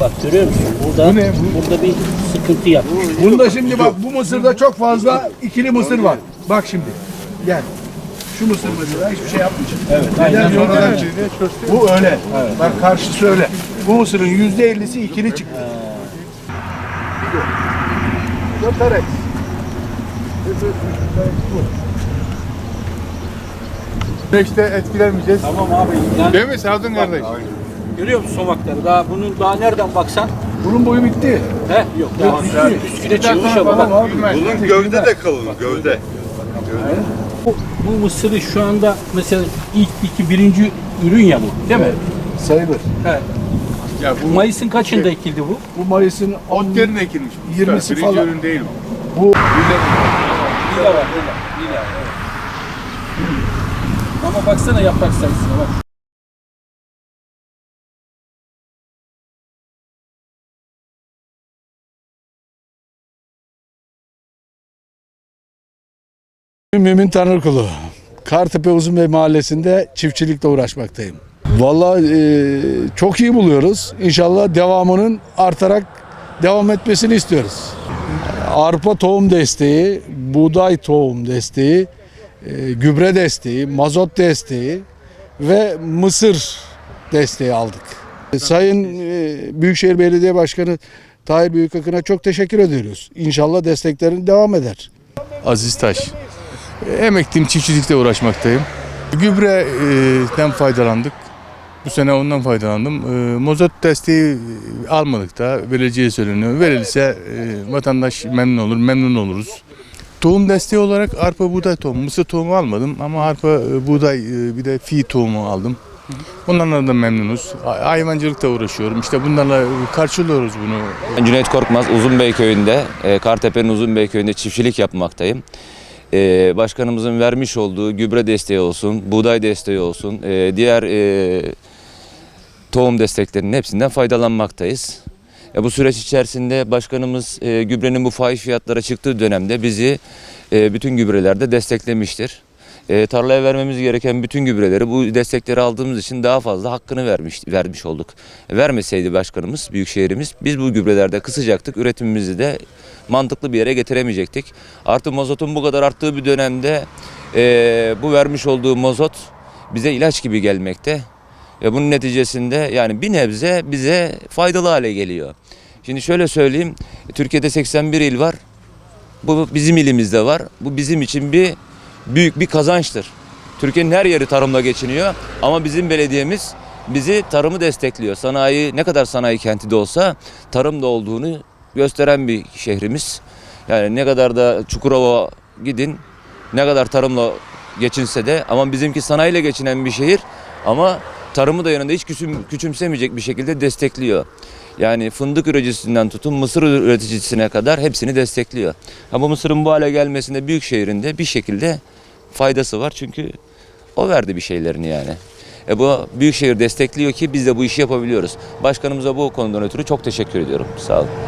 Bak görüyor musun? Burada, Bu ne bu? burada bir sıkıntı yapmış. Bunda şimdi bak bu mısırda çok fazla ikili mısır var. Bak şimdi. Gel. Şu mısır mesela hiçbir şey yapmayacak. Evet. aynen. Sonradan Bu öyle. Bak karşısı öyle. Bu mısırın yüzde ellisi ikili çıktı. Dörtarex. Güneşte etkilenmeyeceğiz. Tamam abi. Değil mi Sadun kardeş? Görüyor musun somakları? Daha bunun daha nereden baksan Bunun boyu bitti. he yok daha üstüne, üstüne çıkmış ama bak. Bunun gövde de kalın, gövde. Bu, bu mısırı şu anda mesela ilk iki birinci ürün ya bu değil mi? Sayılır. He. Ya bu Mayıs'ın kaçında ekildi bu? Bu Mayıs'ın ot yerine ekilmiş. 20'si Birinci falan. ürün değil bu. Bu Lila var lila. Lila. Ama baksana yaprak sayısına bak. Mümin Tanrıkulu. Kartepe Uzunbey Mahallesi'nde çiftçilikle uğraşmaktayım. Vallahi e, çok iyi buluyoruz. İnşallah devamının artarak devam etmesini istiyoruz. Arpa tohum desteği, buğday tohum desteği, e, gübre desteği, mazot desteği ve mısır desteği aldık. Sayın e, Büyükşehir Belediye Başkanı Tahir Büyükakın'a çok teşekkür ediyoruz. İnşallah desteklerin devam eder. Aziz Taş. Emekliyim, çiftçilikle uğraşmaktayım. Gübreden faydalandık. Bu sene ondan faydalandım. Ee, Mozot desteği almadık da verileceği söyleniyor. Verilirse e, vatandaş memnun olur, memnun oluruz. Tohum desteği olarak arpa buğday tohumu, mısır tohumu almadım ama arpa e, buğday e, bir de fi tohumu aldım. Bunlarla da memnunuz. Ha- Hayvancılıkla uğraşıyorum. İşte bunlarla karşılıyoruz bunu. Cüneyt Korkmaz Uzunbey köyünde, Kartepe'nin Uzunbey köyünde çiftçilik yapmaktayım. E, Başkanımızın vermiş olduğu gübre desteği olsun, buğday desteği olsun, e, diğer e, tohum desteklerinin hepsinden faydalanmaktayız. E, bu süreç içerisinde başkanımız e, gübrenin bu fahiş fiyatlara çıktığı dönemde bizi e, bütün gübrelerde desteklemiştir. E, tarlaya vermemiz gereken bütün gübreleri bu destekleri aldığımız için daha fazla hakkını vermiş vermiş olduk. Vermeseydi başkanımız, büyükşehirimiz biz bu gübrelerde kısacaktık. Üretimimizi de mantıklı bir yere getiremeyecektik. Artı mazotun bu kadar arttığı bir dönemde e, bu vermiş olduğu mazot bize ilaç gibi gelmekte. Ve bunun neticesinde yani bir nebze bize faydalı hale geliyor. Şimdi şöyle söyleyeyim. Türkiye'de 81 il var. Bu bizim ilimizde var. Bu bizim için bir büyük bir kazançtır. Türkiye'nin her yeri tarımla geçiniyor ama bizim belediyemiz bizi tarımı destekliyor. Sanayi ne kadar sanayi kenti de olsa tarımda olduğunu gösteren bir şehrimiz. Yani ne kadar da Çukurova gidin ne kadar tarımla geçinse de ama bizimki sanayiyle geçinen bir şehir ama tarımı da yanında hiç küçüm, küçümsemeyecek bir şekilde destekliyor. Yani fındık üreticisinden tutun mısır üreticisine kadar hepsini destekliyor. Ama mısırın bu hale gelmesinde büyük şehrinde bir şekilde faydası var çünkü o verdi bir şeylerini yani. E bu büyükşehir destekliyor ki biz de bu işi yapabiliyoruz. Başkanımıza bu konudan ötürü çok teşekkür ediyorum. Sağ olun.